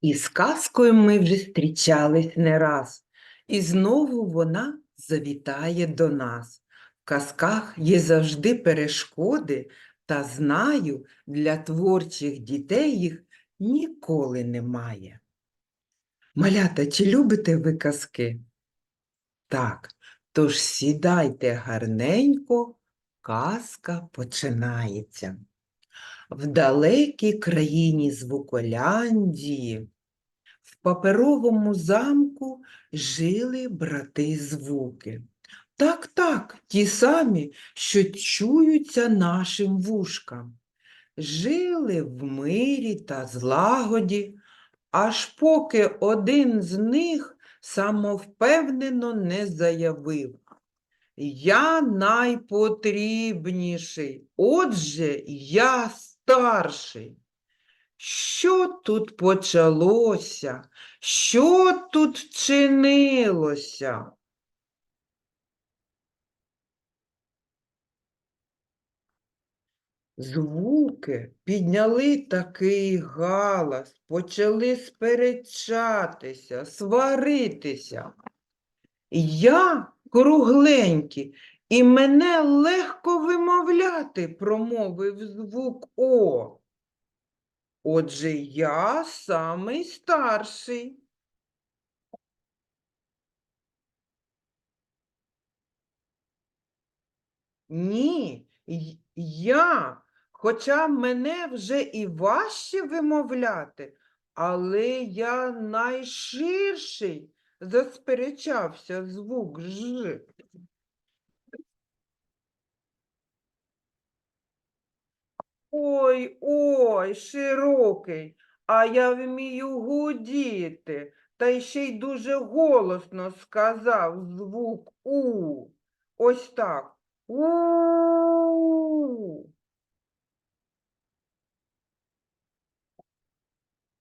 І з казкою ми вже зустрічались не раз, і знову вона завітає до нас. В казках є завжди перешкоди, та знаю, для творчих дітей їх ніколи немає. Малята, чи любите ви казки? Так, тож сідайте гарненько, казка починається. В далекій країні Звуколяндії в паперовому замку жили брати звуки. Так, так, ті самі, що чуються нашим вушкам. Жили в мирі та злагоді, аж поки один з них самовпевнено не заявив. Я найпотрібніший, отже, я старший. Що тут почалося? Що тут чинилося? Звуки підняли такий галас, почали сперечатися, сваритися. Я кругленький, і мене легко вимовляти, промовив звук О. Отже, я самий старший. Ні, я, хоча мене вже і важче вимовляти, але я найширший, засперечався звук Ж. Ой, ой, широкий, а я вмію гудіти, та ще й дуже голосно сказав звук У. Ось так. У.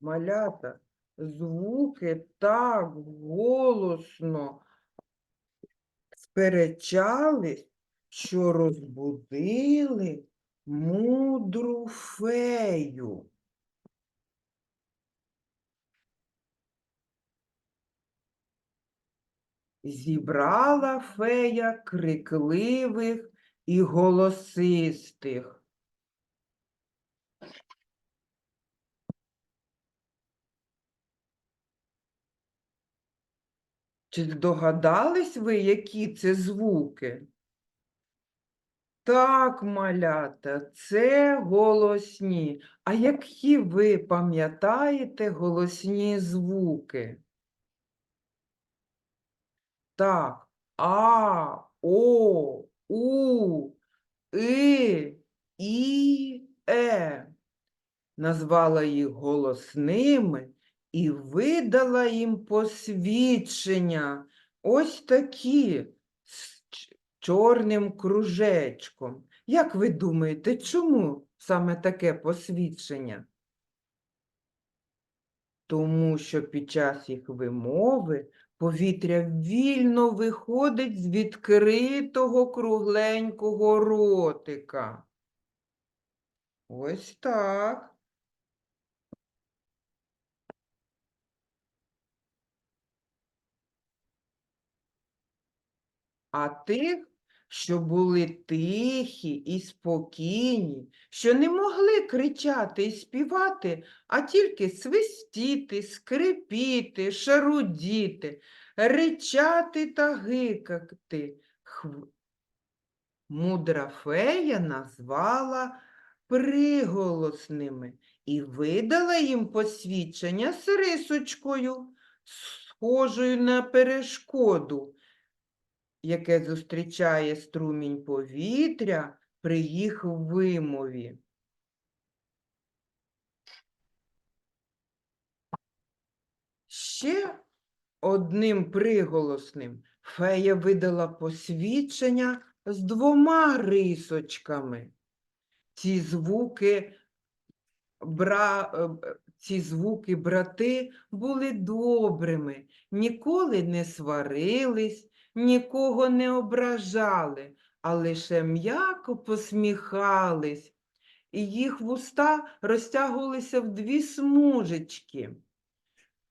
Малята, звуки так голосно сперечались, що розбудили мудру фею. Зібрала фея крикливих і голосистих. Чи здогадались ви, які це звуки? Так, малята, це голосні. А які ви пам'ятаєте голосні звуки? Так, А, О, У, И, І, Е. Назвала їх голосними і видала їм посвідчення. Ось такі чорним кружечком. Як ви думаєте, чому саме таке посвідчення? Тому що під час їх вимови повітря вільно виходить з відкритого кругленького ротика. Ось так. А тих, що були тихі і спокійні, що не могли кричати і співати, а тільки свистіти, скрипіти, шарудіти, ричати та гикати. Хв- Мудра фея назвала приголосними і видала їм посвідчення з рисочкою, схожою на перешкоду, яке зустрічає струмінь повітря при їх вимові. Ще одним приголосним фея видала посвідчення з двома рисочками. Ці звуки, бра... е, ці звуки брати були добрими, ніколи не сварились, нікого не ображали, а лише м'яко посміхались, і їх вуста розтягувалися в дві смужечки.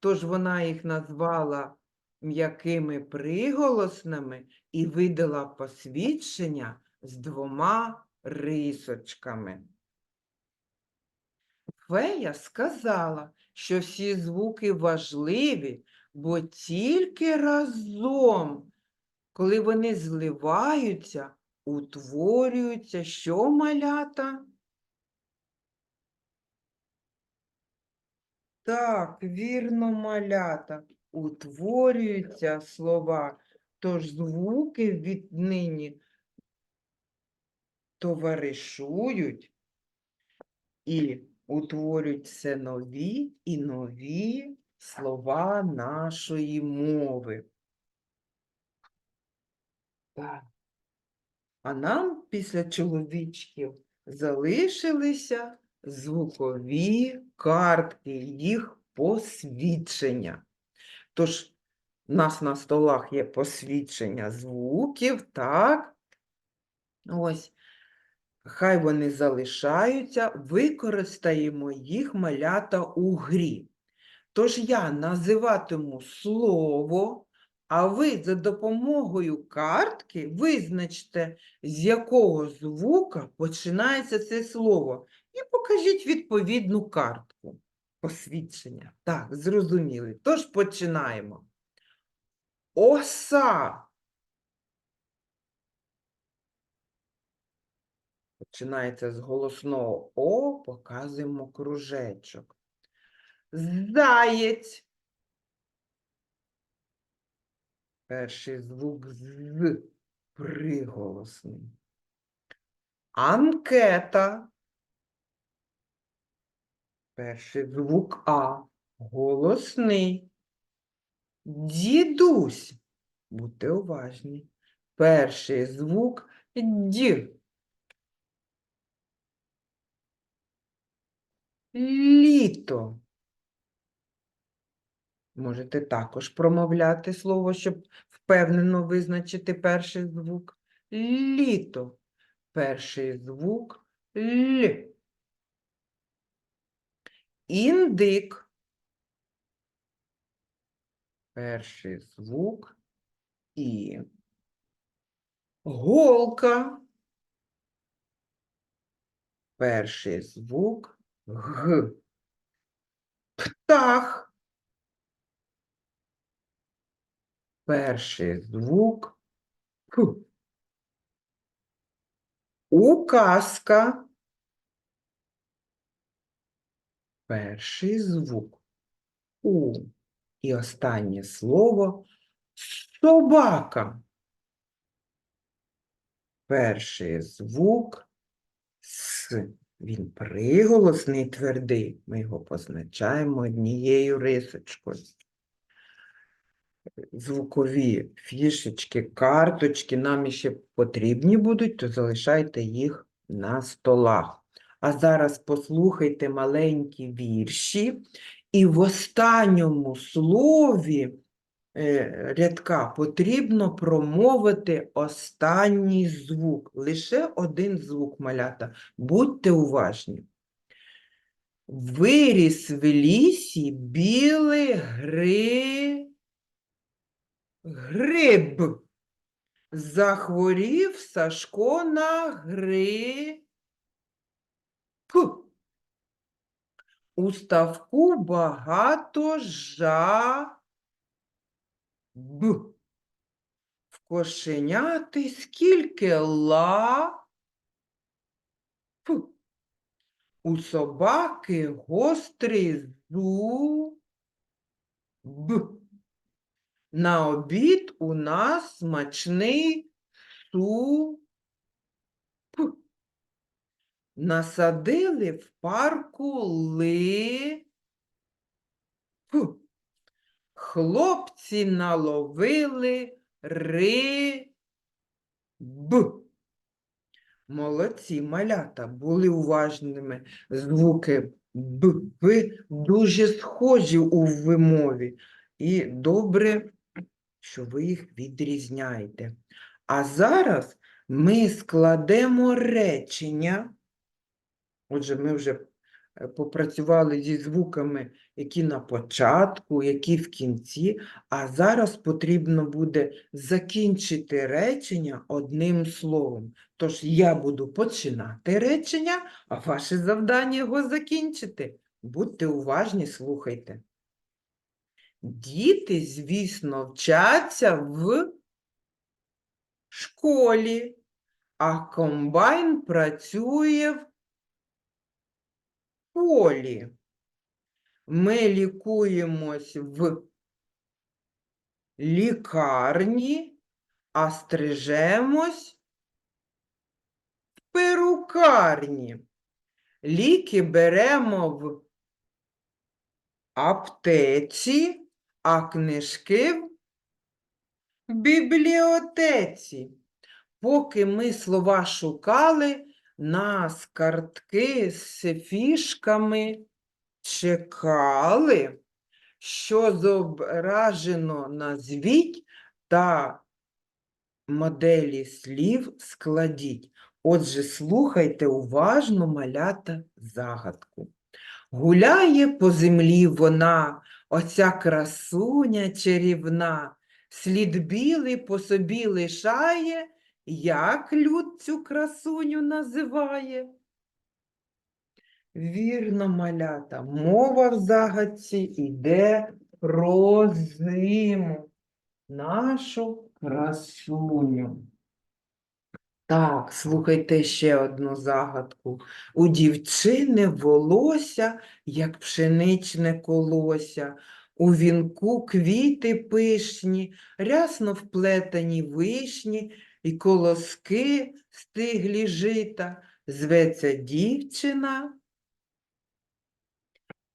тож вона їх назвала м'якими приголосними і видала посвідчення з двома рисочками. Фея сказала, що всі звуки важливі, бо тільки разом, коли вони зливаються, утворюються що малята? Так, вірно, малята, утворюються слова, тож звуки віднині товаришують і утворюють все нові і нові слова нашої мови. Так. А нам після чоловічків залишилися звукові картки, їх посвідчення. Тож, у нас на столах є посвідчення звуків, так? Ось. Хай вони залишаються, використаємо їх малята у грі. Тож я називатиму слово, а ви за допомогою картки визначте, з якого звука починається це слово. І покажіть відповідну картку. Посвідчення. Так, зрозуміли. Тож починаємо. Оса. Починається з голосного О, показуємо кружечок. Заєць. Перший звук з приголосний. Анкета. Перший звук А. Голосний. Дідусь. Будьте уважні. Перший звук Д. Літо. Можете також промовляти слово, щоб впевнено визначити перший звук. Літо. Перший звук Л. Індик. Перший звук І. Голка. Перший звук Г. Птах. Перший звук П. Указка. Перший звук У. І останнє слово собака. Перший звук С. Він приголосний твердий. Ми його позначаємо однією рисочкою. Звукові фішечки, карточки нам іще потрібні будуть, то залишайте їх на столах. А зараз послухайте маленькі вірші, і в останньому слові е, рядка потрібно промовити останній звук. Лише один звук малята. Будьте уважні. Виріс в лісі білий гри... гриб. Захворів Сашко на гри... П. У багато жа... Б. В кошеняти скільки ла... У собаки гострий зуб. На обід у нас смачний суп. Насадили в парку ли. Хлопці наловили ри. Б. Молодці, малята, були уважними. Звуки Б, Ви дуже схожі у вимові. І добре, що ви їх відрізняєте. А зараз ми складемо речення. Отже, ми вже е, попрацювали зі звуками, які на початку, які в кінці, а зараз потрібно буде закінчити речення одним словом. Тож я буду починати речення, а ваше завдання його закінчити. Будьте уважні, слухайте. Діти, звісно, вчаться в школі, а комбайн працює в полі. Ми лікуємось в лікарні, а стрижемось в перукарні. Ліки беремо в аптеці, а книжки в бібліотеці. Поки ми слова шукали, нас картки з фішками чекали, що зображено назвіть та моделі слів складіть. Отже, слухайте уважно малята загадку. Гуляє по землі вона, оця красуня чарівна, слід білий по собі лишає, як люд цю красуню називає? Вірно, малята, мова в загадці йде про зиму, нашу красуню. Так, слухайте ще одну загадку. У дівчини волосся, як пшеничне колося, у вінку квіти пишні, рясно вплетені вишні і колоски стиглі жита. Зветься дівчина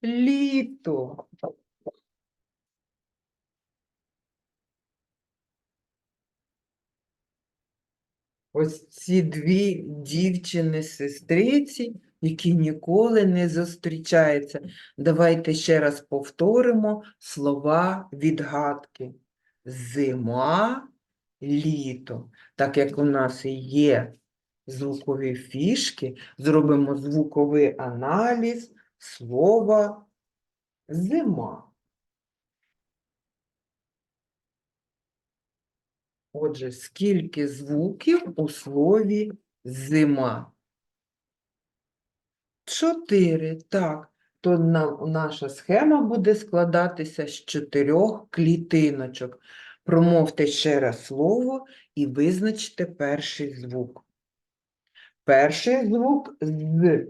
літо. Ось ці дві дівчини-сестриці, які ніколи не зустрічаються. Давайте ще раз повторимо слова відгадки. Зима, літо. Так як у нас є звукові фішки, зробимо звуковий аналіз слова зима. Отже, скільки звуків у слові зима? Чотири. Так, то наша схема буде складатися з чотирьох клітиночок. Промовте ще раз слово і визначте перший звук. Перший звук з.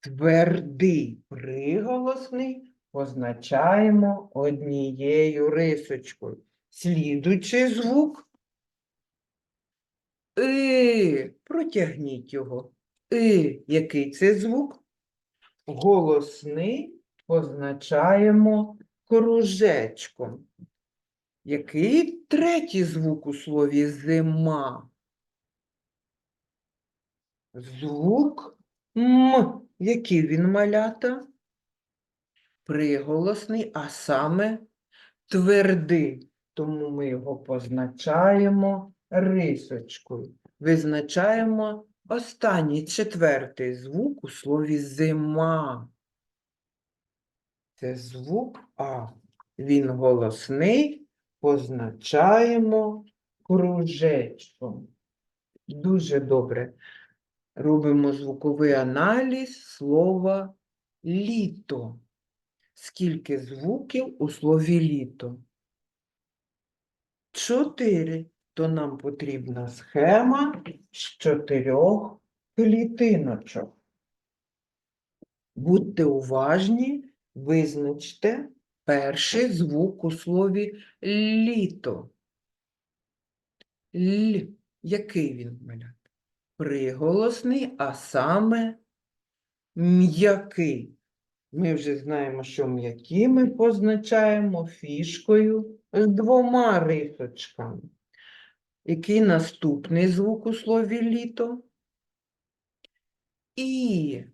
Твердий приголосний позначаємо однією рисочкою. Слідуючий звук И. Протягніть його. И. Який це звук? Голосний позначаємо кружечком. Який третій звук у слові зима? Звук М. Який він малята? Приголосний, а саме твердий. Тому ми його позначаємо рисочкою. Визначаємо останній четвертий звук у слові зима. Це звук А. Він голосний, позначаємо кружечком. Дуже добре. Робимо звуковий аналіз слова літо. Скільки звуків у слові літо? Чотири. То нам потрібна схема з чотирьох клітиночок. Будьте уважні, визначте перший звук у слові літо. Л. Який він, малята? Приголосний, а саме м'який. Ми вже знаємо, що м'які ми позначаємо фішкою з двома рисочками. Який наступний звук у слові літо? І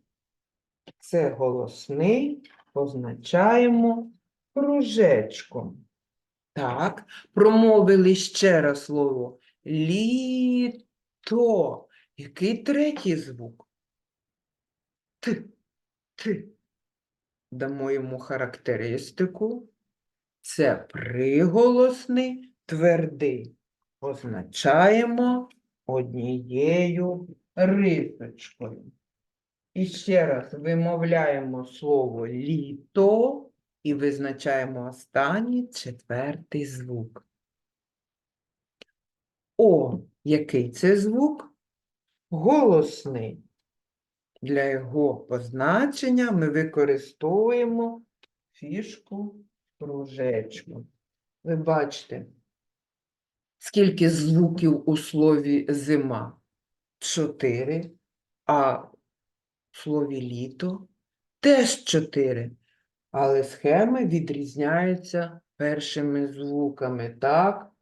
це голосний позначаємо кружечком. Так, промовили ще раз слово літо. Який третій звук? Т. Т. Дамо йому характеристику. Це приголосний твердий. Позначаємо однією рисочкою. І ще раз вимовляємо слово літо і визначаємо останній четвертий звук. О, який це звук? Голосний. Для його позначення ми використовуємо фішку кружечку. Ви бачите, скільки звуків у слові зима? Чотири. А в слові літо теж чотири. Але схеми відрізняються першими звуками, так?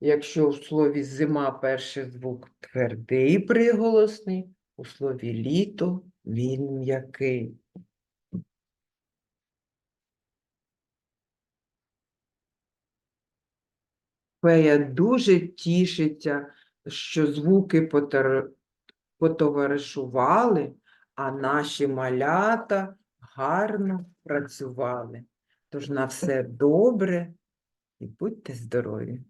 Якщо в слові зима перший звук твердий приголосний, у слові літо він м'який. Фея дуже тішиться, що звуки потер... потоваришували, а наші малята гарно працювали. Тож на все добре і будьте здорові!